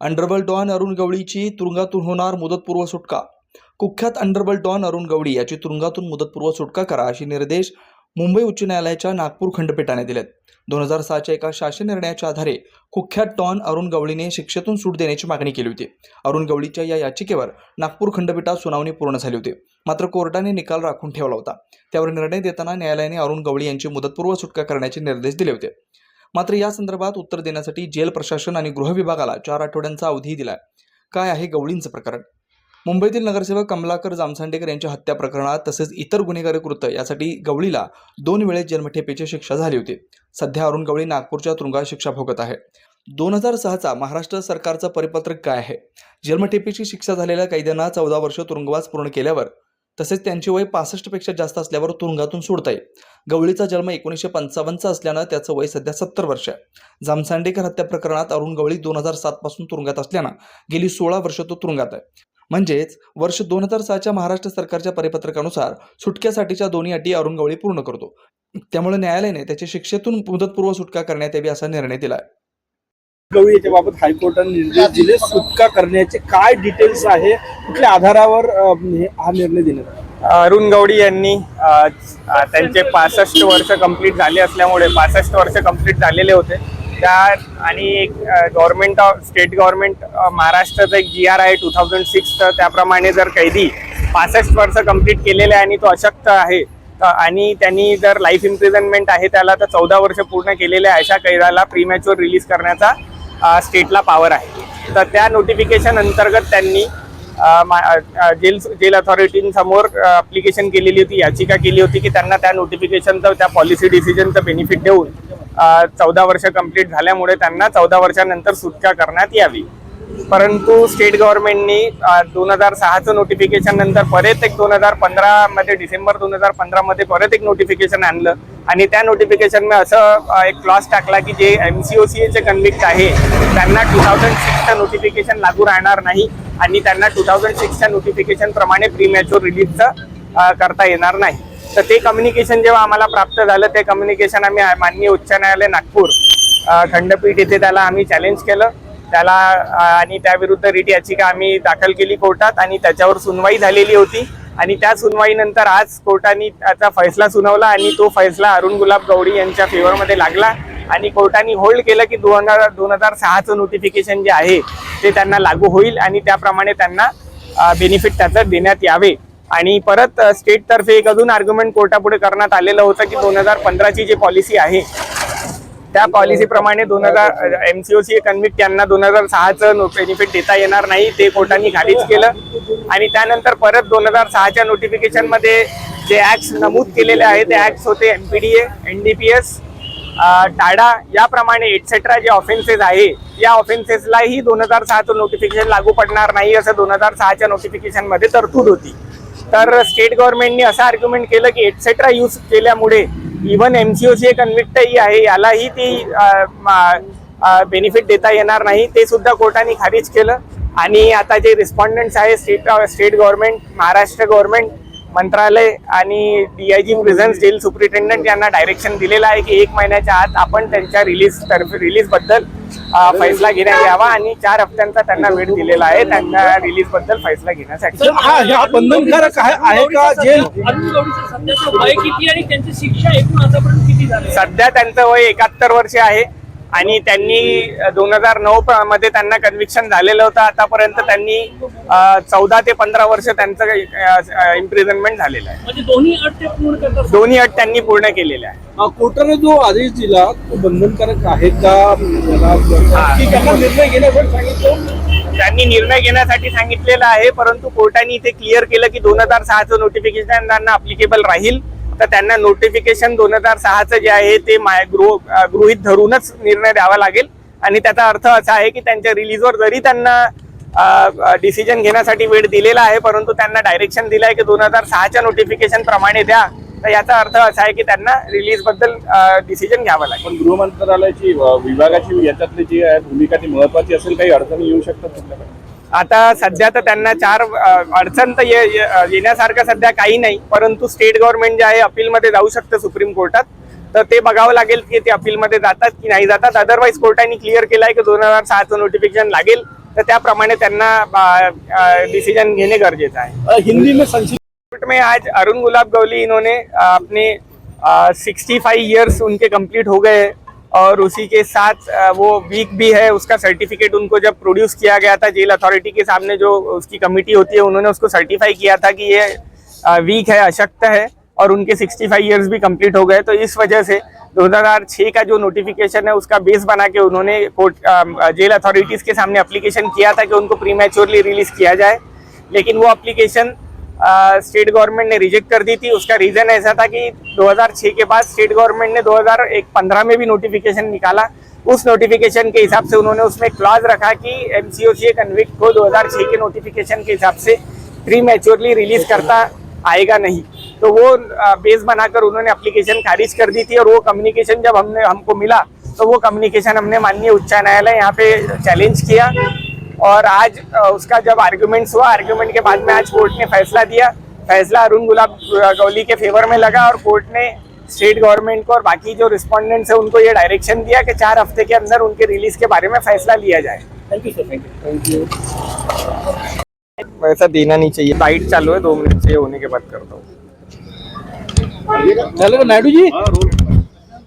अंडरबल don Arun गवळीची तुरुंगातून होणार मुदतपूर्व सुटका. कुख्यात अंडरबल डॉन अरुण गवळी याची तुरुंगातून मुदतपूर्व सुटका करा असे निर्देश मुंबई उच्च न्यायालयाच्या नागपूर खंडपीठाने दिलेत. दोन हजार सहाच्या एका शासन निर्णयाच्या आधारे कुख्यात डॉन अरुण गवळीने शिक्षेतून सूट देण्याची मागणी केली होती. अरुण गवळीच्या या याचिकेवर नागपूर खंडपीठात सुनावणी पूर्ण झाली होती. मात्र कोर्टाने निकाल राखून ठेवला होता. त्यावर निर्णय देताना न्यायालयाने अरुण गवळी यांची मुदतपूर्व सुटका करण्याचे निर्देश दिले होते. मात्र या संदर्भात उत्तर देण्यासाठी जेल प्रशासन आणि गृह विभागाला चार आठवड्यांचा अवधी दिलाय. काय आहे गवळींचं प्रकरण? मुंबईतील नगरसेवक कमलाकर जामसांडेकर यांच्या हत्या प्रकरणात तसेच इतर गुन्हेगारी कृत्य यासाठी गवळीला दोन वेळेस जन्मठेपेची शिक्षा झाली होती. सध्या अरुण गवळी नागपूरच्या तुरुंगात शिक्षा भोगत आहे. दोन हजार सहाचा महाराष्ट्र सरकारचा परिपत्रक काय आहे? जन्मठेपेची शिक्षा झालेल्या कैद्यांना चौदा वर्ष तुरुंगवास पूर्ण केल्यावर तसेच त्यांचे वय पासष्टपेक्षा जास्त असल्यावर तुरुंगातून सोडता येईल. गवळीचा जन्म एकोणीसशे पंचावन्नचा असल्यानं त्याचं वय सध्या सत्तर वर्ष आहे. जामसांडेकर हत्या प्रकरणात अरुण गवळी दोन हजार सातपासून तुरुंगात असल्यानं गेली सोळा वर्ष तो तुरुंगात आहे. म्हणजेच वर्ष दोन हजार सहाच्या महाराष्ट्र सरकारच्या परिपत्रकानुसार सुटक्यासाठीच्या दोन्ही अटी अरुण गवळी पूर्ण करतो. त्यामुळे न्यायालयाने त्याची शिक्षेतून मुदतपूर्व सुटका करण्यात यावी असा निर्णय दिला आहे गवळी याच्या बाबत हायकोर्टाने निर्देश दिले. सुटका करण्याचे काय डिटेल्स आहे? कुठल्या आधारावर हा निर्णय दिला अरुण गवडी यांनी त्यांचे पासष्ट वर्ष कंप्लीट झाले असल्यामुळे पासष्ट वर्ष कंप्लीट झालेले होते. त्या आणि एक गव्हर्नमेंट ऑफ स्टेट गव्हर्नमेंट महाराष्ट्राचा एक जी आर आहे टू थाउजंड सिक्स तर त्याप्रमाणे जर कैदी पासष्ट वर्ष कंप्लीट केलेले आहे आणि तो अशक्त आहे आणि त्यांनी जर लाईफ इम्प्रिझनमेंट आहे त्याला तर चौदा वर्ष पूर्ण केलेल्या अशा कैदाला प्रीमॅच्युअर रिलीज करण्याचा स्टेटला पॉवर आहे. तर त्या नोटिफिकेशन अंतर्गत त्यांनी मा- जेल जेल अथॉरिटींसमोर अप्लिकेशन केलेली होती. याचिका केली होती की त्यांना त्या नोटिफिकेशनचं त्या पॉलिसी डिसिजनचं बेनिफिट देऊन चौदा वर्ष कंप्लीट झाल्यामुळे त्यांना चौदा वर्षानंतर सुटका करण्यात यावी. परंतु स्टेट गव्हर्नमेंटनी दोन हजार सहाचं नोटिफिकेशन नंतर परत एक दोन हजार पंधरामध्ये डिसेंबर दोन हजार पंधरामध्ये परत एक नोटिफिकेशन आणलं. आणि त्या नोटिफिकेशन असं एक क्लॉस टाकला की जे एम सी ओ सी एचे कन्व्हिक्ट आहे त्यांना टू थाउजंड सिक्सचं नोटिफिकेशन लागू राहणार नाही. आणि त्यांना टू थाउजंड सिक्सच्या नोटिफिकेशनप्रमाणे प्री मॅच्युअर रिलीजचं करता येणार नाही. तर ते कम्युनिकेशन जेव्हा आम्हाला प्राप्त झालं ते कम्युनिकेशन आम्ही माननीय उच्च न्यायालय नागपूर खंडपीठ येथे त्याला आम्ही चॅलेंज केलं. त्याला आणि त्याविरुद्ध रिट याचिका आम्ही दाखल केली कोर्टात आणि त्याच्यावर सुनवाई झालेली होती. आणि त्या सुनवाईनंतर आज कोर्टाने त्याचा फैसला सुनावला आणि तो फैसला अरुण गुलाब गवडी यांच्या फेवरमध्ये लागला. आणि कोर्टाने होल्ड केलं की दोन हजार दोन हजार सहाचं नोटिफिकेशन जे आहे ते त्यांना लागू होईल आणि त्याप्रमाणे त्यांना बेनिफिट त्याचं देण्यात यावे. आणि परत स्टेटतर्फे एक अजून आर्ग्युमेंट कोर्टापुढे करण्यात आलेलं होतं की दोन हजार पंधराची जी पॉलिसी आहे त्या पॉलिसीप्रमाणे दोन हजार एमसीओसी कन्व्हिक्ट यांना दोन हजार सहाचं बेनिफिट देता येणार नाही. ते कोर्टाने खारिज केलं. आणि त्यानंतर परत दोन हजार सहाच्या नोटिफिकेशनमध्ये जे ऍक्ट नमूद केलेले आहे ते ऍक्ट होते एमपीडीए एनडीपीएस टाडा याप्रमाणे एटसेट्रा जे ऑफेन्सेस आहे या ऑफेन्सेसलाही दोन हजार सहाचं नोटिफिकेशन लागू पडणार नाही असं दोन हजार सहाच्या नोटिफिकेशनमध्ये तरतूद होती. तर स्टेट गव्हर्नमेंटने असं आर्ग्युमेंट केलं की एटसेट्रा यूज केल्यामुळे इव्हन एक कन्व्हिक्टही आहे यालाही ती बेनिफिट देता येणार नाही. ते सुद्धा कोर्टाने खारिज केलं. आणि आता जे रिस्पॉन्डंट्स आहे state state government Maharashtra government मंत्रालय आणि D I G prisons jail superintendent यांना डायरेक्शन दिलेलं आहे की एक महिन्याच्या आत आपण त्यांच्या रिलीज तर्फे रिलीजबद्दल फैसला घेण्यात यावा आणि चार हप्त्यांचा त्यांना वेळ दिलेला आहे. त्यांना रिलीजबद्दल फैसला घेण्यासाठी. हा हा बंधनकारक आहे का जेल? अरुण गवळीचं सध्याचं वय किती आणि त्यांची शिक्षा एकूण आतापर्यंत किती झाली सध्या त्यांचं वय एकाहत्तर वर्ष आहे. आणि त्यांनी दोन हजार नऊ मध्ये त्यांना कन्व्हिक्शन झालेलं होतं. आतापर्यंत त्यांनी चौदा ते पंधरा वर्ष त्यांचं इम्प्रिझनमेंट झालेलं आहे. म्हणजे दोन्ही अट ते पूर्ण करतात? दोन्ही अट त्यांनी पूर्ण केलेल्या आहे. कोर्टाने जो आदेश दिला तो बंधनकारक आहे का? निर्णय घेण्यासाठी सांगितलं? त्यांनी निर्णय घेण्यासाठी सांगितलेलं आहे परंतु कोर्टाने इथे क्लिअर केलं की दोन हजार सहाचं नोटिफिकेशन त्यांना अप्लिकेबल राहील. तर त्यांना नोटिफिकेशन दोन हजार सहाचं जे आहे ते माय गृह गृहित गृहीत धरूनच निर्णय द्यावा लागेल. आणि त्याचा अर्थ असा आहे की त्यांच्या रिलीजवर जरी त्यांना डिसिजन घेण्यासाठी वेळ दिलेला आहे परंतु त्यांना डायरेक्शन दिलं आहे की दोन हजार सहाच्या नोटिफिकेशन प्रमाणे द्या तर याचा अर्थ असा आहे की त्यांना रिलीजबद्दल डिसिजन घ्यावं लागेल. पण गृह मंत्रालयाची विभागाची याच्यातली जी आहे भूमिका ती महत्वाची असेल काही अडचणी येऊ शकतात तुमच्याकडे आता सध्या तर त्यांना चार अडचण तर ये- येण्यासारखं सध्या काही नाही परंतु स्टेट गव्हर्नमेंट जे आहे अपीलमध्ये जाऊ शकतं सुप्रीम कोर्टात. तर ते बघावं लागेल की ते अपीलमध्ये जातात की नाही जातात. अदरवाईज कोर्टाने क्लिअर केलं आहे की दोन हजार सहाचं नोटिफिकेशन लागेल. तर त्याप्रमाणे त्यांना डिसिजन घेणे गरजेचं आहे. हिंदी में संक्षिप्त में आज अरुण गुलाब गौली इन्होंने अपने सिक्सटी फाइव ईयर्स उनके कंप्लीट हो गए और उसी के साथ वो वीक भी है, उसका सर्टिफिकेट उनको जब प्रोड्यूस किया गया था जेल अथॉरिटी के सामने जो उसकी कमिटी होती है, उन्होंने उसको सर्टिफाई किया था कि ये वीक है, अशक्त है और उनके 65 इयर्स भी कंप्लीट हो गए। तो इस वजह से 2006 का जो नोटिफिकेशन है, उसका बेस बना के उन्होंने कोर्ट जेल अथॉरिटीज के सामने अप्लीकेशन किया था कि उनको प्रीमेच्योरली रिलीज़ किया जाए। लेकिन वो एप्लीकेशन स्टेट गवर्नमेंट ने रिजेक्ट कर दी थी। उसका रीजन ऐसा था कि 2006 के बाद स्टेट गवर्नमेंट ने 2015 में भी नोटिफिकेशन निकाला। उस नोटिफिकेशन के हिसाब से उन्होंने उसमें क्लॉज रखा कि एमसीओसी कन्विक्ट को 2006 के नोटिफिकेशन के हिसाब से प्री मैच्योरली रिलीज़ करता आएगा नहीं। तो वो बेस बनाकर उन्होंने अप्लीकेशन खारिज कर दी थी और वो कम्युनिकेशन जब हमने, हमको मिला तो वो कम्युनिकेशन हमने माननीय उच्च न्यायालय यहाँ पे चैलेंज किया। और आज उसका जब आर्ग्यूमेंट्स हुआ आर्ग्यूमेंट के बाद में आज कोर्ट ने फैसला दिया। फैसला अरुण गुलाब गौली के फेवर में लगा और कोर्ट ने स्टेट गवर्नमेंट को और बाकी जो रिस्पोंडेंट्स है उनको ये डायरेक्शन दिया कि चार हफ़्ते के अंदर उनके रिलीज़ के बारे में फैसला लिया जाए। Thank you sir thank you वैसा देना नहीं चाहिए। लाइट चालू है दो मिनट से होने के बाद करता हूँ। चलो नायडू जी।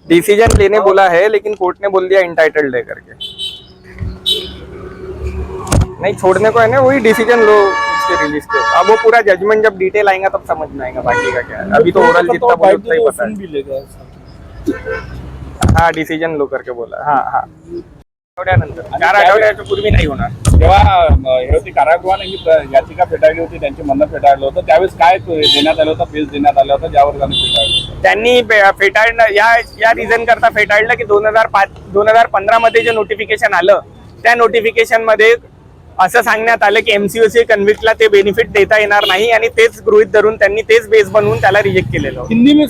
डिसीज़न लेने बोला है लेकिन कोर्ट ने बोल दिया इंटाइटल्ड है करके। नहीं छोड़ने को है ना वही डिसीजन लो उसके रिलीज के अब वो पूरा जजमेंट जब डिटेल आएगा तब समझ में आएगा बाकी का क्या है। अभी तो ओरल जितना बोलो उतना ही पता है। हाँ डिसीजन लो करके बोला। हाँ हाँ। आठवड्यानंतर चार आठवड्याच्या पूर्वी नाही होणार। जेव्हा हे होती कारागृहाने ही प्र- याचिका फेटाळली होती त्यांची म्हणणं फेटाळलं होतं त्यावेळेस काय देण्यात आलं होतं फेस देण्यात आलं होतं ज्यावर त्यांनी फेटाळलं? त्यांनी फेटाळणं या या रिझन करता फेटाळलं की दोन हजार पाच दोन हजार पंधरा मध्ये जे नोटिफिकेशन आलं त्या नोटिफिकेशनमध्ये असं सांगण्यात आलं की एमसीओसी कन्व्हिक्टला ते बेनिफिट देता येणार नाही आणि तेच गृहित धरून त्यांनी तेच बेस बनवून त्याला रिजेक्ट केलेलं हिंदी में